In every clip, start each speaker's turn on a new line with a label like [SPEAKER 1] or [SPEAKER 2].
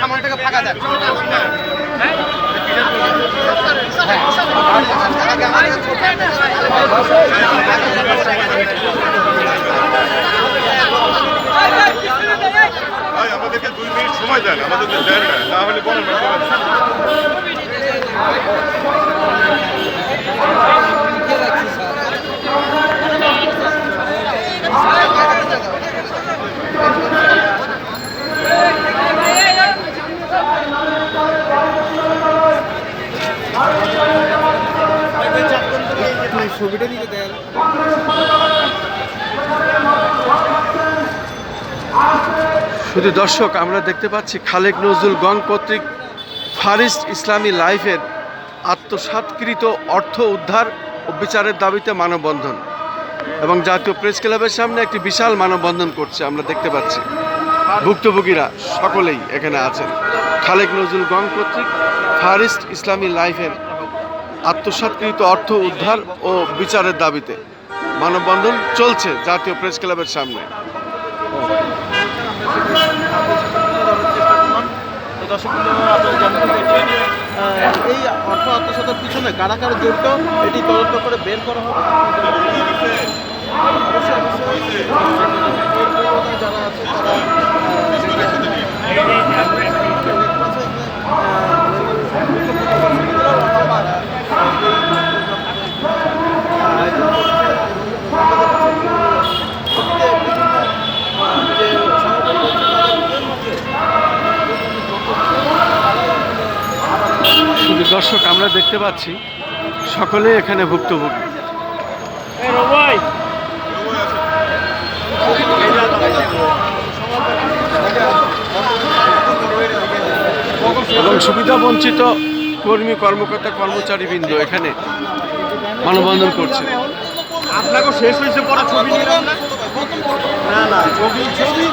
[SPEAKER 1] সামনে
[SPEAKER 2] থেকে ফাঁকা দেন
[SPEAKER 3] আমাদেরকে দুই মিনিট সময় দেন আমাদের দেন না না হলে বলেন
[SPEAKER 2] ছবিটা নিতে দেন।
[SPEAKER 4] শুধু দর্শক, আমরা দেখতে পাচ্ছি খালেক নজরুল গং কর্তৃক ফারিস্ট ইসলামী লাইফের আত্মসাৎকৃত অর্থ উদ্ধার ও বিচারের দাবিতে মানববন্ধন এবং জাতীয় প্রেস ক্লাবের সামনে একটি বিশাল মানববন্ধন করছে, আমরা দেখতে পাচ্ছি। ভুক্তভোগীরা সকলেই এখানে আছেন। খালেক নজরুল গং কর্তৃক ফারিস্ট ইসলামী লাইফের আত্মসাৎকৃত অর্থ উদ্ধার ও বিচারের দাবিতে মানববন্ধন চলছে জাতীয় প্রেস ক্লাবের সামনে।
[SPEAKER 2] এই অর্থ পিছনে কারা কারা এটি করে বের করা আছে
[SPEAKER 4] দর্শক আমরা দেখতে পাচ্ছি সকলে এখানে ভুক্তভোগী। এবং সুবিধা বঞ্চিত কর্মী কর্মকর্তা কর্মচারীবৃন্দ এখানে মানববন্ধন করছে।
[SPEAKER 1] আপনাকে শেষ হয়েছে পরে ছবি না
[SPEAKER 2] না না ছবি ছবি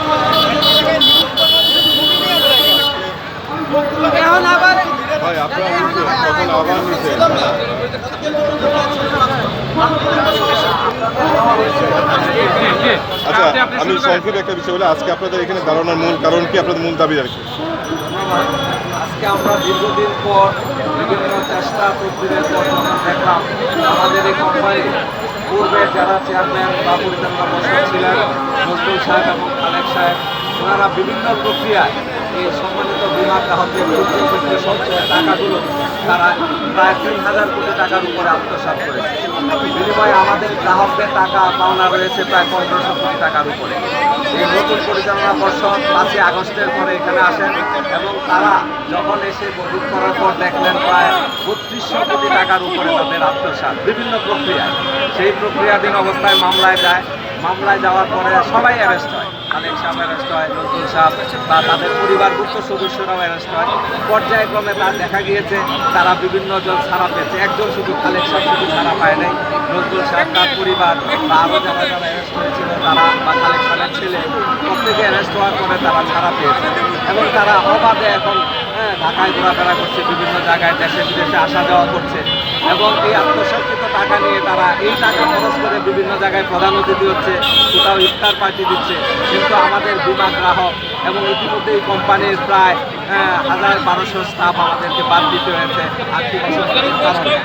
[SPEAKER 3] ভাই, আপনারা আবার আচ্ছা আমি সংক্ষেপে একটা বিষয় বলে। আজকে আপনাদের এখানে দাঁড়ানোর মূল কারণ কি? আপনাদের মূল দাবি আর কি?
[SPEAKER 5] আজকে আমরা দীর্ঘদিন পর বিভিন্ন চেষ্টা তদবিরের পর দেখলাম আমাদের এই কোম্পানি পূর্বের যারা চেয়ারম্যান বা পরিচালনা পর্ষদ ছিলেন, নজরুল সাহেব এবং খালেক সাহেব, ওনারা বিভিন্ন প্রক্রিয়ায় এই সম্মানিত বিমা গ্রাহকদের বিরুদ্ধে ক্ষেত্রে সঞ্চয়ের টাকাগুলো তারা প্রায় তিন হাজার কোটি টাকার উপরে আত্মসাৎ করেছে। বিনিময়ে আমাদের গ্রাহকদের টাকা পাওনা রয়েছে প্রায় পনেরোশো কোটি টাকার উপরে। এই নতুন পরিচালনা পর্ষদ পাঁচই আগস্টের পরে এখানে আসেন এবং তারা যখন এসে বদুক করার পর দেখলেন প্রায় বত্রিশশো কোটি টাকার উপরে তাদের আত্মসাৎ। বিভিন্ন প্রক্রিয়ায় সেই প্রক্রিয়াধীন অবস্থায় মামলায় যায়। মামলায় যাওয়ার পরে সবাই অ্যারেস্ট হয়। খালেক ভাইরাস হয়, নতুন সাপ, বা তাদের পরিবারভুক্ত সদস্যরাও অ্যারেস্ট হয়। পর্যায়ক্রমে তার দেখা গিয়েছে, তারা বিভিন্ন জন ছাড়া পেয়েছে। একজন শুধু খালেক শুধু ছাড়া পায় নাই। নজরুল সাহেব তার পরিবার বা আরও যারা যারা হয়েছিল তারা বা সাহেবের ছেলে প্রত্যেকে অ্যারেস্ট হওয়ার পরে তারা ছাড়া পেয়েছে। এবং তারা অবাধে এখন হ্যাঁ, ঢাকায় ঘোরাফেরা করছে বিভিন্ন জায়গায় দেশে বিদেশে আসা যাওয়া করছে। এবং এই আত্মসাৎকৃত টাকা নিয়ে তারা এই টাকা খরচ করে বিভিন্ন জায়গায় প্রধান অতিথি হচ্ছে কোথাও ইফতার পার্টি দিচ্ছে। কিন্তু আমাদের বিমা গ্রাহক এবং ইতিমধ্যে এই কোম্পানির প্রায় হাজার বারোশো স্টাফ আমাদেরকে বাদ দিতে হয়েছে আর্থিক অসুবিধার কারণে।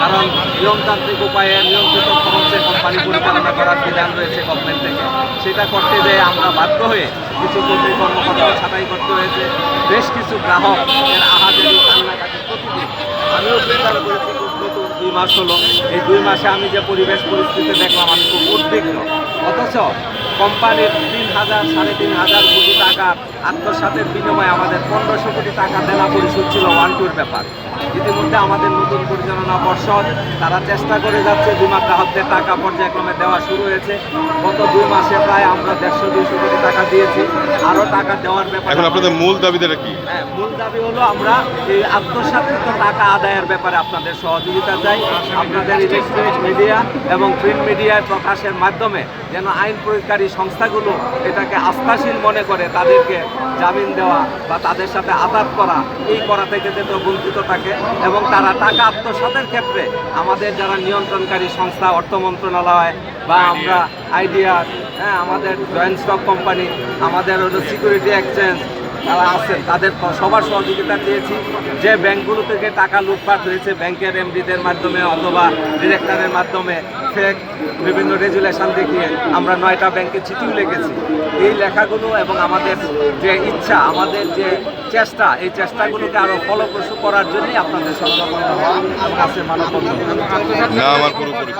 [SPEAKER 5] কারণ নিয়মতান্ত্রিক উপায়ে নিয়ন্ত্রিত খরচে কোম্পানি পরিচালনা করার বিধান রয়েছে গভর্নমেন্ট থেকে। সেটা করতে যেয়ে আমরা বাধ্য হয়ে কিছু কর্মী কর্মকর্তা ছাঁটাই করতে হয়েছে। বেশ কিছু গ্রাহক এর প্রতিদিন। আমিও বিচার করেছি দুই মাস হলো। এই দুই মাসে আমি যে পরিবেশ পরিস্থিতি দেখলাম, আমি খুব উদ্বিগ্ন। অথচ কোম্পানির তিন হাজার সাড়ে তিন হাজার কোটি টাকার আত্মসাতের বিনিময়ে আমাদের পনেরোশো কোটি টাকা দেনা পরিশোধ ছিল ওয়ান টুর ব্যাপার। ইতিমধ্যে আমাদের নতুন পরিচালনা পর্ষদ তারা চেষ্টা করে যাচ্ছে বিমা গ্রাহকদের টাকা পর্যায়ক্রমে দেওয়া শুরু হয়েছে। গত দুই মাসে প্রায় আমরা দেড়শো দুইশো কোটি টাকা দিয়েছি। আরও টাকা দেওয়ার ব্যাপারে
[SPEAKER 3] এখন আপনাদের মূল দাবিটা কি?
[SPEAKER 5] হ্যাঁ, মূল দাবি হলো আমরা এই আত্মসাৎকৃত টাকা আদায়ের ব্যাপারে আপনাদের সহযোগিতা চাই। আপনাদের ইলেকট্রনিক মিডিয়া এবং প্রিন্ট মিডিয়ায় প্রকাশের মাধ্যমে যেন আইন প্রয়োগকারী সংস্থাগুলো এটাকে আস্থাশীল মনে করে তাদেরকে জামিন দেওয়া বা তাদের সাথে আঘাত করা এই করা থেকে যেন বঞ্চিত থাকে এবং তারা টাকা আত্মসাতের ক্ষেত্রে আমাদের যারা নিয়ন্ত্রণকারী সংস্থা অর্থ মন্ত্রণালয় বা আমরা আইডিয়া হ্যাঁ আমাদের জয়েন্ট স্টক কোম্পানি আমাদের হলো সিকিউরিটি এক্সচেঞ্জ তারা আছেন, তাদের সবার সহযোগিতা চেয়েছি। যে ব্যাংকগুলো থেকে টাকা লুটপাট হয়েছে, ব্যাংকের এমডিদের মাধ্যমে অথবা ডিরেক্টরের মাধ্যমে ফেক বিভিন্ন রেজুলেশন দেখিয়ে আমরা নয়টা ব্যাংকে চিঠিও লিখেছি। এই লেখাগুলো এবং আমাদের যে ইচ্ছা, আমাদের যে চেষ্টা, এই চেষ্টাগুলোকে আরও ফলপ্রসূ করার জন্যই আপনাদের সঙ্গে হওয়া
[SPEAKER 3] পুরোপুরি